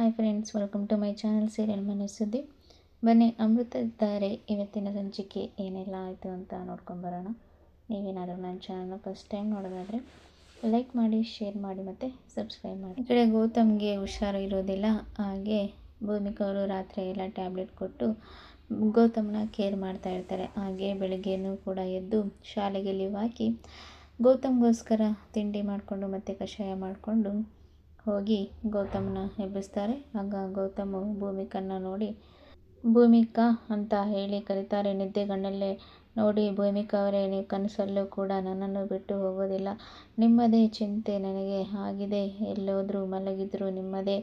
Hi friends welcome to my channel serial ಮನೆ ಸುದ್ದಿ ಬನ್ನಿ ಇದ್ದಾರೆ ಇವತ್ತಿನ ಸಂಚಿಕೆ ಏನೆಲ್ಲ ಆಯಿತು ಅಂತ ನೋಡ್ಕೊಂಬರೋಣ ನೀವೇನಾದರೂ ನನ್ನ ಚಾನಲ್ನ ಫಸ್ಟ್ ಟೈಮ್ ನೋಡೋದಾದರೆ ಲೈಕ್ ಮಾಡಿ ಶೇರ್ ಮಾಡಿ ಮತ್ತು ಸಬ್ಸ್ಕ್ರೈಬ್ ಮಾಡಿ. ಈ ಕಡೆ ಗೌತಮ್ಗೆ ಹುಷಾರು ಇರೋದಿಲ್ಲ, ಹಾಗೆ ಭೂಮಿಕಾ ಅವರು ರಾತ್ರಿ ಎಲ್ಲ ಟ್ಯಾಬ್ಲೆಟ್ ಕೊಟ್ಟು ಗೌತಮ್ನ ಕೇರ್ ಮಾಡ್ತಾ ಇರ್ತಾರೆ. ಹಾಗೆ ಬೆಳಗ್ಗೆನೂ ಕೂಡ ಎದ್ದು ಶಾಲೆಗೆ ಲೀವ್ ಹಾಕಿ ಗೌತಮ್ಗೋಸ್ಕರ ತಿಂಡಿ ಮಾಡಿಕೊಂಡು ಮತ್ತು ಕಷಾಯ ಮಾಡಿಕೊಂಡು ಹೋಗಿ ಗೌತಮನ ಎಬ್ಬಿಸ್ತಾರೆ. ಆಗ ಗೌತಮ ಭೂಮಿಕನ್ನ ನೋಡಿ, ಭೂಮಿಕಾ ಅಂತ ಹೇಳಿ ಕರೀತಾರೆ. ನಿದ್ದೆಗಣ್ಣಲ್ಲೇ ನೋಡಿ ಭೂಮಿಕಾ ಅವರೇ ನೀವು ಕನಸಲ್ಲೂ ಕೂಡ ನನ್ನನ್ನು ಬಿಟ್ಟು ಹೋಗೋದಿಲ್ಲ. ನಿಮ್ಮದೇ ಚಿಂತೆ ನನಗೆ ಆಗಿದೆ. ಎಲ್ಲೋದ್ರೂ ಮಲಗಿದ್ರು ನಿಮ್ಮದೇ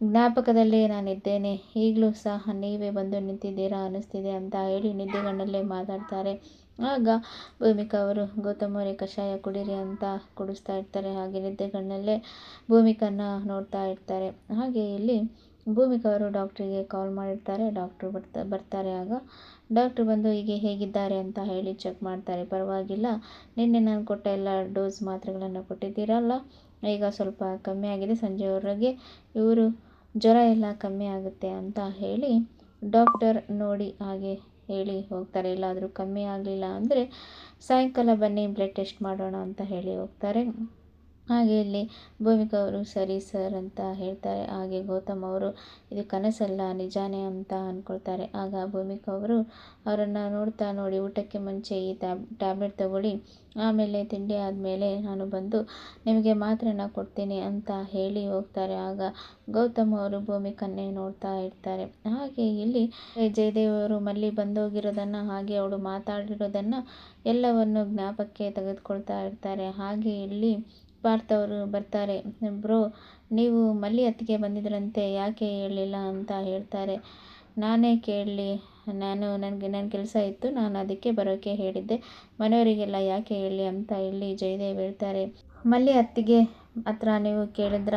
ಜ್ಞಾಪಕದಲ್ಲೇ ನಾನಿದ್ದೇನೆ. ಈಗಲೂ ಸಹ ನೀವೇ ಬಂದು ನಿಂತಿದ್ದೀರಾ ಅನ್ನಿಸ್ತಿದೆ ಅಂತ ಹೇಳಿ ನಿದ್ದೆಗಣ್ಣಲ್ಲೇ ಮಾತಾಡ್ತಾರೆ. ಆಗ ಭೂಮಿಕಾ ಅವರು, ಗೌತಮ್ ಅವರೇ, ಕಷಾಯ ಕುಡಿರಿ ಅಂತ ಕುಡಿಸ್ತಾ ಇರ್ತಾರೆ. ಹಾಗೆ ನಿದ್ದೆಗಣ್ಣಲ್ಲೇ ಭೂಮಿಕನ್ನ ನೋಡ್ತಾ ಇರ್ತಾರೆ. ಹಾಗೆ ಇಲ್ಲಿ ಭೂಮಿಕಾ ಅವರು ಡಾಕ್ಟ್ರಿಗೆ ಕಾಲ್ ಮಾಡಿರ್ತಾರೆ. ಡಾಕ್ಟ್ರು ಬರ್ತಾ, ಬರ್ತಾರೆ. ಆಗ ಡಾಕ್ಟ್ರು ಬಂದು, ಹೀಗೆ ಹೇಗಿದ್ದಾರೆ ಅಂತ ಹೇಳಿ ಚೆಕ್ ಮಾಡ್ತಾರೆ. ಪರವಾಗಿಲ್ಲ, ನಿನ್ನೆ ನಾನು ಕೊಟ್ಟ ಎಲ್ಲ ಡೋಸ್ ಮಾತ್ರೆಗಳನ್ನು ಕೊಟ್ಟಿದ್ದೀರಲ್ಲ. ಈಗ ಸ್ವಲ್ಪ ಕಮ್ಮಿ ಆಗಿದೆ. ಸಂಜೆವರೆಗೆ ಇವರು, ಜ್ವರ ಎಲ್ಲ ಕಮ್ಮಿ ಆಗುತ್ತೆ ಅಂತ ಹೇಳಿ ಡಾಕ್ಟರ್ ನೋಡಿ ಹಾಗೆ ಹೇಳಿ ಹೋಗ್ತಾರೆ ಎಲ್ಲಾದರೂ ಕಮ್ಮಿ ಆಗಲಿಲ್ಲ ಅಂದರೆ ಸಾಯಂಕಾಲ ಬನ್ನಿ ಬ್ಲಡ್ ಟೆಸ್ಟ್ ಮಾಡೋಣ ಅಂತ ಹೇಳಿ ಹೋಗ್ತಾರೆ. ಹಾಗೆ ಇಲ್ಲಿ ಭೂಮಿಕಾ ಅವರು ಸರಿ ಸರ್ ಅಂತ ಹೇಳ್ತಾರೆ. ಹಾಗೆ ಗೌತಮ್ ಅವರು, ಇದು ಕನಸಲ್ಲ, ನಿಜಾನೇ ಅಂತ ಅಂದ್ಕೊಳ್ತಾರೆ ಆಗ ಭೂಮಿಕಾ ಅವರು ಅವರನ್ನು ನೋಡ್ತಾ ನೋಡಿ ಊಟಕ್ಕೆ ಮುಂಚೆ ಈ ಟ್ಯಾಬ್ ಟ್ಯಾಬ್ಲೆಟ್ ತಗೊಳ್ಳಿ. ಆಮೇಲೆ ತಿಂಡಿ ಆದಮೇಲೆ ನಾನು ಬಂದು ನಿಮಗೆ ಮಾತ್ರೆನ ಕೊಡ್ತೀನಿ ಅಂತ ಹೇಳಿ ಹೋಗ್ತಾರೆ. ಆಗ ಗೌತಮ್ ಅವರು ಭೂಮಿಕನ್ನೇ ನೋಡ್ತಾ ಇರ್ತಾರೆ. ಹಾಗೆ ಇಲ್ಲಿ ಜಯದೇವ್ ಅವರು ಮಲ್ಲಿ ಬಂದೋಗಿರೋದನ್ನು, ಹಾಗೆ ಅವಳು ಮಾತಾಡಿರೋದನ್ನು ಎಲ್ಲವನ್ನು ಜ್ಞಾಪಕ್ಕೆ ತೆಗೆದುಕೊಳ್ತಾ ಇರ್ತಾರೆ. ಹಾಗೆ ಇಲ್ಲಿ ಪಾರ್ಥ ಅವರು ಬರ್ತಾರೆ. ಬ್ರೋ, ನೀವು ಮಲ್ಲಿ ಹತ್ತಿಗೆ ಬಂದಿದ್ರಂತೆ, ಯಾಕೆ ಹೇಳಲಿಲ್ಲ ಅಂತ ಹೇಳ್ತಾರೆ. ನಾನೇ ಕೇಳಲಿ, ನಾನು ನನಗೆ ನನ್ನ ಕೆಲಸ ಇತ್ತು, ನಾನು ಅದಕ್ಕೆ ಬರೋಕ್ಕೆ ಹೇಳಿದ್ದೆ. ಮನೆಯವರಿಗೆಲ್ಲ ಯಾಕೆ ಹೇಳಿ ಅಂತ ಹೇಳಿ ಜಯದೇವ್ ಹೇಳ್ತಾರೆ. ಮಲ್ಲಿ ಅತ್ತಿಗೆ ಹತ್ರ ನೀವು ಕೇಳಿದ್ರ?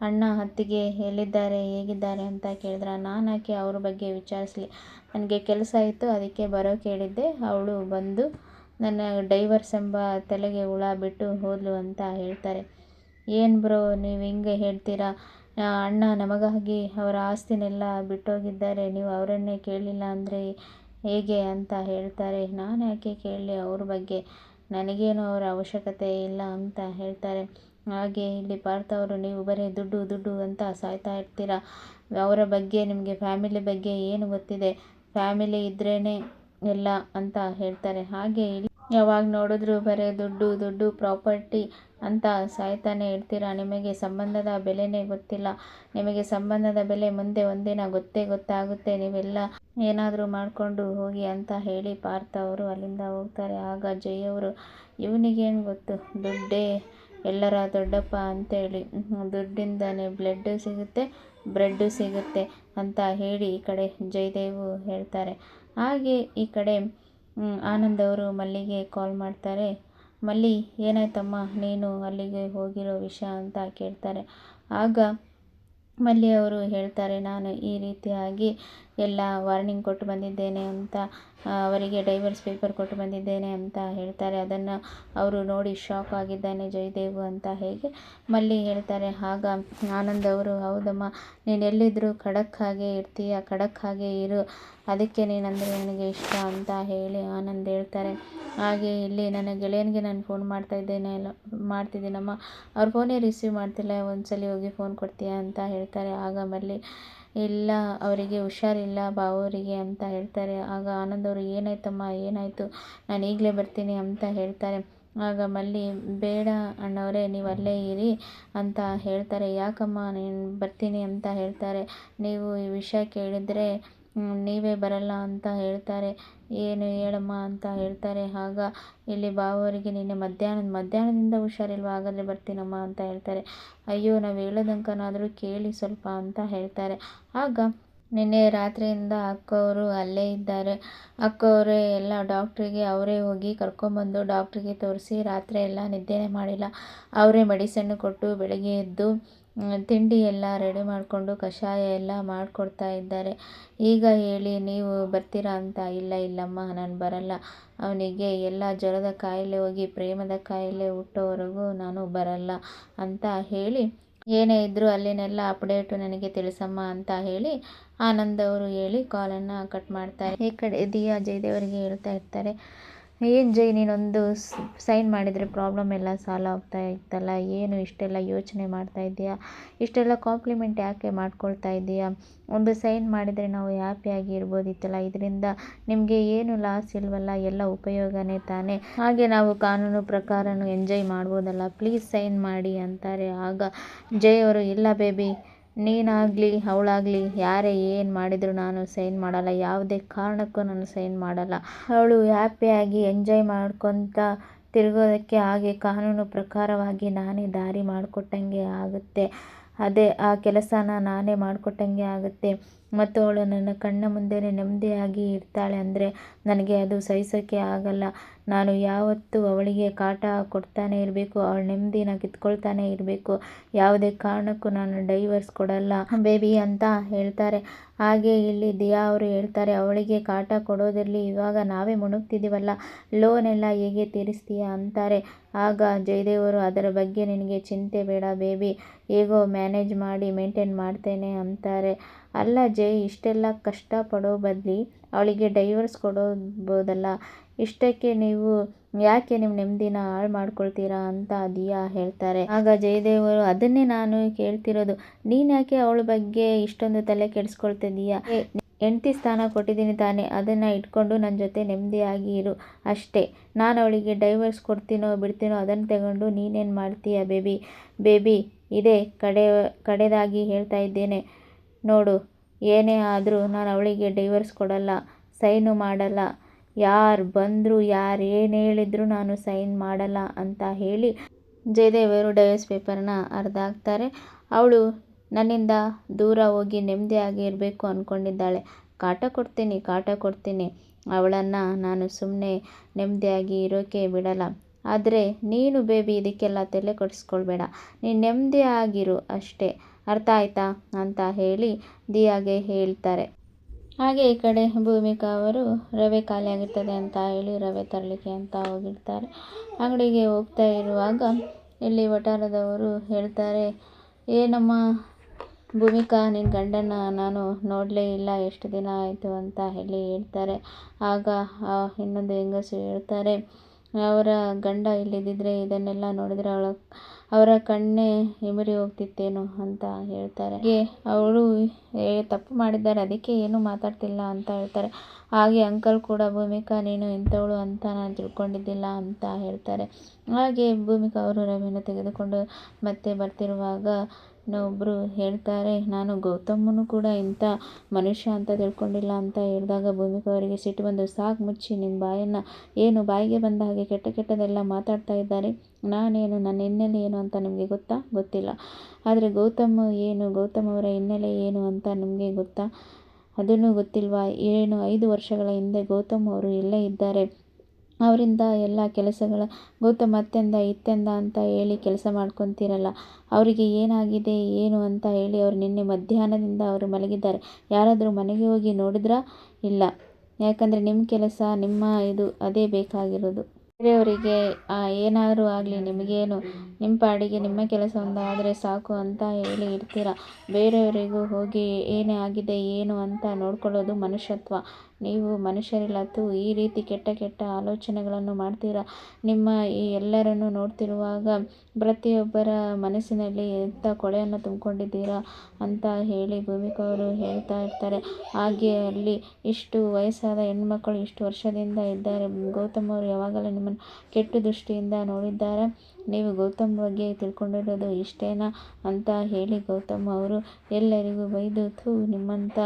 ಅಣ್ಣ ಅತ್ತಿಗೆ ಎಲ್ಲಿದ್ದಾರೆ, ಹೇಗಿದ್ದಾರೆ ಅಂತ ಕೇಳಿದ್ರ? ನಾನು ಯಾಕೆ ಅವ್ರ ಬಗ್ಗೆ ವಿಚಾರಿಸ್ಲಿ? ನನಗೆ ಕೆಲಸ ಇತ್ತು, ಅದಕ್ಕೆ ಬರೋಕ್ಕೆ ಹೇಳಿದ್ದೆ. ಅವಳು ಬಂದು ನನ್ನ ಡೈವರ್ಸ್ ಎಂಬ ತಲೆಗೆ ಹುಳ ಬಿಟ್ಟು ಹೋದ್ಲು ಅಂತ ಹೇಳ್ತಾರೆ. ಏನು ಬ್ರೋ, ನೀವು ಹಿಂಗೆ ಹೇಳ್ತೀರಾ? ಅಣ್ಣ ನಮಗಾಗಿ ಅವರ ಆಸ್ತಿನೆಲ್ಲ ಬಿಟ್ಟೋಗಿದ್ದಾರೆ. ನೀವು ಅವರನ್ನೇ ಕೇಳಲಿಲ್ಲ ಅಂದರೆ ಹೇಗೆ ಅಂತ ಹೇಳ್ತಾರೆ. ನಾನು ಯಾಕೆ ಕೇಳಲಿ ಅವ್ರ ಬಗ್ಗೆ? ನನಗೇನು ಅವರ ಅವಶ್ಯಕತೆ ಇಲ್ಲ ಅಂತ ಹೇಳ್ತಾರೆ. ಹಾಗೆ ಇಲ್ಲಿ ಪಾರ್ಥ ಅವರು, ನೀವು ಬರೀ ದುಡ್ಡು ದುಡ್ಡು ಅಂತ ಸಾಯ್ತಾ ಇರ್ತೀರ? ಅವರ ಬಗ್ಗೆ, ನಿಮಗೆ ಫ್ಯಾಮಿಲಿ ಬಗ್ಗೆ ಏನು ಗೊತ್ತಿದೆ? ಫ್ಯಾಮಿಲಿ ಇದ್ರೇ ಎಲ್ಲ ಅಂತ ಹೇಳ್ತಾರೆ. ಹಾಗೆ ಯಾವಾಗ ನೋಡಿದ್ರು ಬರೀ ದುಡ್ಡು ದುಡ್ಡು, ಪ್ರಾಪರ್ಟಿ ಅಂತ ಸಾಯ್ತಾನೆ ಇರ್ತೀರ? ನಿಮಗೆ ಸಂಬಂಧದ ಬೆಲೆನೇ ಗೊತ್ತಿಲ್ಲ. ನಿಮಗೆ ಸಂಬಂಧದ ಬೆಲೆ ಮುಂದೆ ಒಂದಿನ ಗೊತ್ತೇ ಗೊತ್ತಾಗುತ್ತೆ. ನೀವೆಲ್ಲ ಏನಾದರೂ ಮಾಡಿಕೊಂಡು ಹೋಗಿ ಅಂತ ಹೇಳಿ ಪಾರ್ಥ ಅವರು ಅಲ್ಲಿಂದ ಹೋಗ್ತಾರೆ. ಆಗ ಜಯ ಅವರು, ಇವನಿಗೇನು ಗೊತ್ತು? ದುಡ್ಡೇ ಎಲ್ಲರ ದೊಡ್ಡಪ್ಪ ಅಂತೇಳಿ. ದುಡ್ಡಿಂದನೇ ಬ್ಲಡ್ಡು ಸಿಗುತ್ತೆ, ಬ್ರೆಡ್ಡು ಸಿಗುತ್ತೆ ಅಂತ ಹೇಳಿ ಈ ಕಡೆ ಜಯದೇವು ಹೇಳ್ತಾರೆ. ಹಾಗೆ ಈ ಕಡೆ ಆನಂದ್ ಅವರು ಮಲ್ಲಿಗೆ ಕಾಲ್ ಮಾಡ್ತಾರೆ. ಮಲ್ಲಿ, ಏನಾಯ್ತಮ್ಮ, ನೀನು ಅಲ್ಲಿಗೆ ಹೋಗಿರೋ ವಿಷಯ ಅಂತ ಕೇಳ್ತಾರೆ. ಆಗ ಮಲ್ಲಿ ಅವರು ಹೇಳ್ತಾರೆ, ನಾನು ಈ ರೀತಿಯಾಗಿ ಎಲ್ಲ ವಾರ್ನಿಂಗ್ ಕೊಟ್ಟು ಬಂದಿದ್ದೇನೆ ಅಂತ ಅವರಿಗೆ ಡೈವರ್ಸ್ ಪೇಪರ್ ಕೊಟ್ಟು ಬಂದಿದ್ದೇನೆ ಅಂತ ಹೇಳ್ತಾರೆ. ಅದನ್ನು ಅವರು ನೋಡಿ ಶಾಕ್ ಆಗಿದ್ದಾನೆ ಜಯದೇವ್ ಅಂತ ಹೇಗೆ ಮಲ್ಲಿ ಹೇಳ್ತಾರೆ. ಆಗ ಆನಂದ್ ಅವರು, ಹೌದಮ್ಮ, ನೀನು ಎಲ್ಲಿದ್ದರೂ ಖಡಕ್ ಹಾಗೆ ಇರ್ತೀಯ, ಖಡಕ್ ಹಾಗೆ ಇರು, ಅದಕ್ಕೆ ನೀನಂದರೆ ನನಗೆ ಇಷ್ಟ ಅಂತ ಹೇಳಿ ಆನಂದ್ ಹೇಳ್ತಾರೆ. ಹಾಗೆ ಇಲ್ಲಿ ನನ್ನ ಗೆಳೆಯನಿಗೆ ನಾನು ಫೋನ್ ಮಾಡ್ತಾ ಇದ್ದೇನೆ ಮಾಡ್ತಿದ್ದೀನಮ್ಮ. ಅವ್ರ ಫೋನೇ ರಿಸೀವ್ ಮಾಡ್ತಿಲ್ಲ, ಒಂದ್ಸಲಿ ಹೋಗಿ ಫೋನ್ ಕೊಡ್ತೀಯಾ ಅಂತ ಹೇಳ್ತಾರೆ. ಆಗ ಮಲ್ಲಿ ಇಲ್ಲ, ಅವರಿಗೆ ಹುಷಾರಿಲ್ಲ, ಬಾವರಿಗೆ ಅಂತ ಹೇಳ್ತಾರೆ. ಆಗ ಆನಂದ್ ಏನಾಯ್ತಮ್ಮ, ಏನಾಯಿತು? ನಾನು ಈಗಲೇ ಬರ್ತೀನಿ ಅಂತ ಹೇಳ್ತಾರೆ. ಆಗ ಮಲ್ಲಿ, ಬೇಡ ಅಣ್ಣವರೇ, ನೀವು ಅಲ್ಲೇ ಇರಿ ಅಂತ ಹೇಳ್ತಾರೆ. ಯಾಕಮ್ಮ, ನೀನು ಬರ್ತೀನಿ ಅಂತ ಹೇಳ್ತಾರೆ. ನೀವು ಈ ವಿಷಯ ಕೇಳಿದರೆ ನೀವೇ ಬರಲ್ಲ ಅಂತ ಹೇಳ್ತಾರೆ. ಏನು ಹೇಳಮ್ಮ ಅಂತ ಹೇಳ್ತಾರೆ. ಆಗ ಇಲ್ಲಿ ಬಾವರಿಗೆ ನಿನ್ನೆ ಮಧ್ಯಾಹ್ನ, ಮಧ್ಯಾಹ್ನದಿಂದ ಹುಷಾರಿಲ್ವ? ಹಾಗಾದರೆ ಬರ್ತೀನಮ್ಮ ಅಂತ ಹೇಳ್ತಾರೆ. ಅಯ್ಯೋ, ನಾವು ಹೇಳೋದಂಕನಾದರೂ ಕೇಳಿ ಸ್ವಲ್ಪ ಅಂತ ಹೇಳ್ತಾರೆ. ಆಗ ನಿನ್ನೆ ರಾತ್ರಿಯಿಂದ ಅಕ್ಕವರು ಅಲ್ಲೇ ಇದ್ದಾರೆ. ಅಕ್ಕವರೇ ಎಲ್ಲ ಡಾಕ್ಟ್ರಿಗೆ, ಅವರೇ ಹೋಗಿ ಕರ್ಕೊಂಬಂದು ಡಾಕ್ಟ್ರಿಗೆ ತೋರಿಸಿ ರಾತ್ರಿ ಎಲ್ಲ ನಿದ್ದೆನೇ ಮಾಡಿಲ್ಲ. ಅವರೇ ಮೆಡಿಸನ್ನು ಕೊಟ್ಟು ಬೆಳಗ್ಗೆ ಎದ್ದು ತಿಂಡಿ ಎಲ್ಲ ರೆಡಿ ಮಾಡಿಕೊಂಡು ಕಷಾಯ ಎಲ್ಲ ಮಾಡಿಕೊಡ್ತಾ ಇದ್ದಾರೆ. ಈಗ ಹೇಳಿ, ನೀವು ಬರ್ತೀರಾ ಅಂತ? ಇಲ್ಲ, ಇಲ್ಲಮ್ಮ, ನಾನು ಬರಲ್ಲ. ಅವನಿಗೆ ಎಲ್ಲ ಜ್ವರದ ಕಾಯಿಲೆ ಹೋಗಿ ಪ್ರೇಮದ ಕಾಯಿಲೆ ಹುಟ್ಟೋವರೆಗೂ ನಾನು ಬರಲ್ಲ ಅಂತ ಹೇಳಿ, ಏನೇ ಇದ್ದರೂ ಅಲ್ಲಿನೆಲ್ಲ ಅಪ್ಡೇಟು ನನಗೆ ತಿಳಿಸಮ್ಮ ಅಂತ ಹೇಳಿ ಆನಂದ್ ಅವರು ಹೇಳಿ ಕಾಲನ್ನು ಕಟ್ ಮಾಡ್ತಾರೆ ಈ ಕಡೆ ದಿಯಾ ಜಯದೇವರಿಗೆ ಹೇಳ್ತಾ ಇರ್ತಾರೆ. ಏನು ಜೈ, ನೀನೊಂದು ಸೈನ್ ಮಾಡಿದರೆ ಪ್ರಾಬ್ಲಮ್ ಎಲ್ಲ ಸಾಲ್ವ್ ಆಗ್ತಾ ಇತ್ತಲ್ಲ? ಏನು ಇಷ್ಟೆಲ್ಲ ಯೋಚನೆ ಮಾಡ್ತಾ ಇದ್ದೀಯಾ? ಇಷ್ಟೆಲ್ಲ ಕಾಂಪ್ಲಿಮೆಂಟ್ ಯಾಕೆ ಮಾಡ್ಕೊಳ್ತಾ ಇದ್ದೀಯಾ? ಒಂದು ಸೈನ್ ಮಾಡಿದರೆ ನಾವು ಹ್ಯಾಪಿಯಾಗಿ ಇರ್ಬೋದಿತ್ತಲ್ಲ ಇದರಿಂದ ನಿಮಗೆ ಏನು ಲಾಸ್ ಇಲ್ವಲ್ಲ? ಎಲ್ಲ ಉಪಯೋಗನೇ ತಾನೇ? ಹಾಗೆ ನಾವು ಕಾನೂನು ಪ್ರಕಾರನೂ ಎಂಜಾಯ್ ಮಾಡ್ಬೋದಲ್ಲ? ಪ್ಲೀಸ್ ಸೈನ್ ಮಾಡಿ ಅಂತಾರೆ. ಆಗ ಜೈ ಅವರು, ಇಲ್ಲ ಬೇಬಿ ನೀನಾಗಲಿ, ಅವಳಾಗಲಿ, ಯಾರೇ ಏನು ಮಾಡಿದರೂ ನಾನು ಸೈನ್ ಮಾಡಲ್ಲ, ಯಾವುದೇ ಕಾರಣಕ್ಕೂ ನಾನು ಸೈನ್ ಮಾಡಲ್ಲ. ಅವಳು ಹ್ಯಾಪಿಯಾಗಿ ಎಂಜಾಯ್ ಮಾಡ್ಕೊತ ತಿರುಗೋದಕ್ಕೆ ಹಾಗೆ ಕಾನೂನು ಪ್ರಕಾರವಾಗಿ ನಾನೇ ದಾರಿ ಮಾಡಿಕೊಟ್ಟಂಗೆ ಆಗುತ್ತೆ. ಅದೇ, ಆ ಕೆಲಸನ ನಾನೇ ಮಾಡಿಕೊಟ್ಟಂಗೆ ಆಗುತ್ತೆ. ಮತ್ತು ಅವಳು ನನ್ನ ಕಣ್ಣ ಮುಂದೆಯೇ ನೆಮ್ಮದಿಯಾಗಿ ಇರ್ತಾಳೆ. ಅಂದರೆ ನನಗೆ ಅದು ಸಹಿಸೋಕ್ಕೆ ಆಗಲ್ಲ. ನಾನು ಯಾವತ್ತೂ ಅವಳಿಗೆ ಕಾಟ ಕೊಡ್ತಾನೆ ಇರಬೇಕು, ಅವಳ ನೆಮ್ಮದಿನ ಕಿತ್ಕೊಳ್ತಾನೆ ಇರಬೇಕು. ಯಾವುದೇ ಕಾರಣಕ್ಕೂ ನಾನು ಡೈವರ್ಸ್ ಕೊಡಲ್ಲ ಬೇಬಿ ಅಂತ ಹೇಳ್ತಾರೆ. ಹಾಗೆ ಇಲ್ಲಿ ದಿಯಾ ಅವರು ಹೇಳ್ತಾರೆ, ಅವಳಿಗೆ ಕಾಟ ಕೊಡೋದಿರಲಿ, ಇವಾಗ ನಾವೇ ಮುಣುಗ್ತಿದ್ದೀವಲ್ಲ ಲೋನ್ ಎಲ್ಲ ಹೇಗೆ ತೀರಿಸ್ತೀಯಾ ಅಂತಾರೆ. ಆಗ ಜಯದೇವರು, ಅದರ ಬಗ್ಗೆ ನಿನಗೆ ಚಿಂತೆ ಬೇಡ ಬೇಬಿ, ಹೇಗೋ ಮ್ಯಾನೇಜ್ ಮಾಡಿ ಮೇಂಟೈನ್ ಮಾಡ್ತೇನೆ ಅಂತಾರೆ. ಅಲ್ಲ ಜೈ ಇಷ್ಟೆಲ್ಲ ಕಷ್ಟಪಡೋ ಬದಲಿ ಅವಳಿಗೆ ಡೈವರ್ಸ್ ಕೊಡೋಬೋದಲ್ಲ ಇಷ್ಟಕ್ಕೆ ನೀವು ಯಾಕೆ ನಿಮ್ಮ ನೆಮ್ಮದಿನ ಹಾಳು ಮಾಡ್ಕೊಳ್ತೀರಾ ಅಂತ ದಿಯಾ ಹೇಳ್ತಾರೆ. ಆಗ ಜಯದೇವರು, ಅದನ್ನೇ ನಾನು ಕೇಳ್ತಿರೋದು. ನೀನು ಯಾಕೆ ಅವಳ ಬಗ್ಗೆ ಇಷ್ಟೊಂದು ತಲೆ ಕೆಡಿಸ್ಕೊಳ್ತಿದ್ದೀಯಾ ಹೆಂಡತಿ ಸ್ಥಾನ ಕೊಟ್ಟಿದ್ದೀನಿ ತಾನೇ, ಅದನ್ನು ಇಟ್ಕೊಂಡು ನನ್ನ ಜೊತೆ ನೆಮ್ಮದಿಯಾಗಿ ಇರು. ಅಷ್ಟೇ, ನಾನು ಅವಳಿಗೆ ಡೈವರ್ಸ್ ಕೊಡ್ತೀನೋ ಬಿಡ್ತೀನೋ ಅದನ್ನು ತಗೊಂಡು ನೀನೇನು ಮಾಡ್ತೀಯ ಬೇಬಿ? ಬೇಬಿ, ಇದೇ ಕಡೆ, ಕಡೆದಾಗಿ ಹೇಳ್ತಾ ಇದ್ದೇನೆ. ನೋಡು, ಏನೇ ಆದರೂ ನಾನು ಅವಳಿಗೆ ಡೈವರ್ಸ್ ಕೊಡಲ್ಲ, ಸೈನು ಮಾಡಲ್ಲ. ಯಾರು ಬಂದರು, ಯಾರು ಏನು ಹೇಳಿದ್ರು ನಾನು ಸೈನ್ ಮಾಡಲ್ಲ ಅಂತ ಹೇಳಿ ಜಯದೇವರು ಡೈವರ್ಸ್ ಪೇಪರ್ನ ಹಾಕ್ತಾರೆ ಅವಳು ನನ್ನಿಂದ ದೂರ ಹೋಗಿ ನೆಮ್ಮದಿಯಾಗಿ ಇರಬೇಕು ಅಂದ್ಕೊಂಡಿದ್ದಾಳೆ ಕಾಟ ಕೊಡ್ತೀನಿ ಕಾಟ ಕೊಡ್ತೀನಿ. ಅವಳನ್ನು ನಾನು ಸುಮ್ಮನೆ ನೆಮ್ಮದಿಯಾಗಿ ಇರೋಕ್ಕೆ ಬಿಡಲ್ಲ. ಆದರೆ ನೀನು ಬೇಬಿ ಇದಕ್ಕೆಲ್ಲ ತಲೆ ಕೊಡಿಸ್ಕೊಳ್ಬೇಡ. ನೀನು ನೆಮ್ಮದಿಯಾಗಿರು ಅಷ್ಟೇ. ಅರ್ಥ ಆಯ್ತಾ? ಅಂತ ಹೇಳಿ ದಿಯಾಗೆ ಹೇಳ್ತಾರೆ. ಹಾಗೆ ಈ ಕಡೆ ಭೂಮಿಕಾ ಅವರು ರವೆ ಖಾಲಿಯಾಗಿರ್ತದೆ ಅಂತ ಹೇಳಿ ರವೆ ತರಲಿಕ್ಕೆ ಅಂತ ಹೋಗಿರ್ತಾರೆ. ಅಂಗಡಿಗೆ ಹೋಗ್ತಾ ಇರುವಾಗ ಇಲ್ಲಿ ವಠಾರದವರು ಹೇಳ್ತಾರೆ ಏನಮ್ಮ ಭೂಮಿಕಾ ನಿನ್ನ ಗಂಡನ ನಾನು ನೋಡಲೇ ಇಲ್ಲ, ಎಷ್ಟು ದಿನ ಆಯಿತು ಅಂತ ಹೇಳಿ ಹೇಳ್ತಾರೆ. ಆಗ ಇನ್ನೊಂದು ಹೆಂಗಸು ಹೇಳ್ತಾರೆ, ಅವರ ಗಂಡ ಇಲ್ಲದಿದ್ದರೆ ಇದನ್ನೆಲ್ಲ ನೋಡಿದರೆ ಅವಳ ಅವರ ಕಣ್ಣೇ ಇಮಿರಿ ಹೋಗ್ತಿತ್ತೇನೋ ಅಂತ ಹೇಳ್ತಾರೆ. ಹಾಗೆ ಅವರು ತಪ್ಪು ಮಾಡಿದ್ದಾರೆ, ಅದಕ್ಕೆ ಏನೂ ಮಾತಾಡ್ತಿಲ್ಲ ಅಂತ ಹೇಳ್ತಾರೆ. ಹಾಗೆ ಅಂಕಲ್ ಕೂಡ, ಭೂಮಿಕಾ, ನೀನು ಇಂಥವಳು ಅಂತ ನಾನು ತಿಳ್ಕೊಂಡಿದ್ದಿಲ್ಲ ಅಂತ ಹೇಳ್ತಾರೆ. ಹಾಗೆ ಭೂಮಿಕಾ ಅವರು ರವಿನ ತೆಗೆದುಕೊಂಡು ಮತ್ತೆ ಬರ್ತಿರುವಾಗ ಇನ್ನೊಬ್ಬರು ಹೇಳ್ತಾರೆ, ನಾನು ಗೌತಮನು ಕೂಡ ಇಂಥ ಮನುಷ್ಯ ಅಂತ ತಿಳ್ಕೊಂಡಿಲ್ಲ ಅಂತ ಹೇಳಿದಾಗ ಭೂಮಿಕಾ ಅವರಿಗೆ ಸಿಟ್ಟು ಬಂದು, ಸಾಕು ಮುಚ್ಚಿ ನಿಮ್ಮ ಬಾಯನ್ನು ಏನು ಬಾಯಿಗೆ ಬಂದ ಹಾಗೆ ಕೆಟ್ಟ ಕೆಟ್ಟದೆಲ್ಲ ಮಾತಾಡ್ತಾ ಇದ್ದಾರೆ. ನಾನೇನು, ನನ್ನ ಹಿನ್ನೆಲೆ ಏನು ಅಂತ ನಿಮಗೆ ಗೊತ್ತಾ? ಗೊತ್ತಿಲ್ಲ. ಆದರೆ ಗೌತಮ್ ಏನು ಗೌತಮ್ ಅವರ ಹಿನ್ನೆಲೆ ಏನು ಅಂತ ನಿಮಗೆ ಗೊತ್ತಾ? ಅದನ್ನು ಗೊತ್ತಿಲ್ವಾ? ಏನು, ಐದು ವರ್ಷಗಳ ಹಿಂದೆ ಗೌತಮ್ ಅವರು ಇಲ್ಲೇ ಇದ್ದಾರೆ. ಅವರಿಂದ ಎಲ್ಲ ಕೆಲಸಗಳ ಗೌತಮ್ ಅತ್ತೆಂದ, ಇತ್ತೆಂದ ಅಂತ ಹೇಳಿ ಕೆಲಸ ಮಾಡ್ಕೊತೀರಲ್ಲ. ಅವರಿಗೆ ಏನಾಗಿದೆ, ಏನು ಅಂತ ಹೇಳಿ ಅವರು ನಿನ್ನೆ ಮಧ್ಯಾಹ್ನದಿಂದ ಅವರು ಮಲಗಿದ್ದಾರೆ. ಯಾರಾದರೂ ಮನೆಗೆ ಹೋಗಿ ನೋಡಿದ್ರಾ? ಇಲ್ಲ. ಯಾಕಂದರೆ ನಿಮ್ಮ ಕೆಲಸ, ನಿಮ್ಮ ಇದು, ಅದೇ ಬೇಕಾಗಿರೋದು. ಬೇರೆಯವರಿಗೆ ಏನಾದರೂ ಆಗಲಿ, ನಿಮಗೇನು ನಿಮ್ಮ ಪಾಡಿಗೆ ನಿಮ್ಮ ಕೆಲಸ ಒಂದಾದರೆ ಸಾಕು ಅಂತ ಹೇಳಿ ಇರ್ತೀರ? ಬೇರೆಯವರಿಗೂ ಹೋಗಿ ಏನೇ ಆಗಿದೆ, ಏನು ಅಂತ ನೋಡ್ಕೊಳ್ಳೋದು ಮನುಷ್ಯತ್ವ. ನೀವು ಮನುಷ್ಯರಿಲ್ಲದ್ದು ಈ ರೀತಿ ಕೆಟ್ಟ ಕೆಟ್ಟ ಆಲೋಚನೆಗಳನ್ನು ಮಾಡ್ತೀರಾ? ನಿಮ್ಮ ಈ ಎಲ್ಲರನ್ನು ನೋಡ್ತಿರುವಾಗ ಪ್ರತಿಯೊಬ್ಬರ ಮನಸ್ಸಿನಲ್ಲಿ ಎಂಥ ಕೊಳೆಯನ್ನು ತುಂಬಿಕೊಂಡಿದ್ದೀರಾ ಅಂತ ಹೇಳಿ ಭೂಮಿಕವರು ಹೇಳ್ತಾ ಇರ್ತಾರೆ. ಹಾಗೆ ಅಲ್ಲಿ ಇಷ್ಟು ವಯಸ್ಸಾದ ಹೆಣ್ಮಕ್ಕಳು ಇಷ್ಟು ವರ್ಷದಿಂದ ಇದ್ದಾರೆ. ಗೌತಮ್ ಅವರು ಯಾವಾಗಲೂ ನಿಮ್ಮನ್ನು ಕೆಟ್ಟ ದೃಷ್ಟಿಯಿಂದ ನೋಡಿದ್ದಾರೆ. ನೀವು ಗೌತಮ್ ಬಗ್ಗೆ ತಿಳ್ಕೊಂಡಿರೋದು ಇಷ್ಟೇನಾ ಅಂತ ಹೇಳಿ ಗೌತಮ್ ಅವರು, ಎಲ್ಲರಿಗೂ ಬೈದು ಥೂ ನಿಮ್ಮಂಥ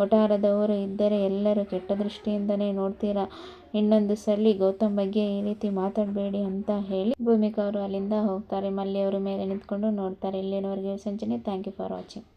ವಠಾರದವರು ಇದ್ದರೆ ಎಲ್ಲರೂ ಕೆಟ್ಟ ದೃಷ್ಟಿಯಿಂದನೇ ನೋಡ್ತೀರಾ? ಇನ್ನೊಂದು ಸಲ ಗೌತಮ್ ಬಗ್ಗೆ ಈ ರೀತಿ ಮಾತಾಡಬೇಡಿ ಅಂತ ಹೇಳಿ ಭೂಮಿಕಾ ಅವರು ಅಲ್ಲಿಂದ ಹೋಗ್ತಾರೆ. ಮಲ್ಲಿ ಅವರು ಮೇಲೆ ನಿಂತ್ಕೊಂಡು ನೋಡ್ತಾರೆ. ಇಲ್ಲಿನವರೆಗೆ ಸಂಜನೆ. Thank you for watching.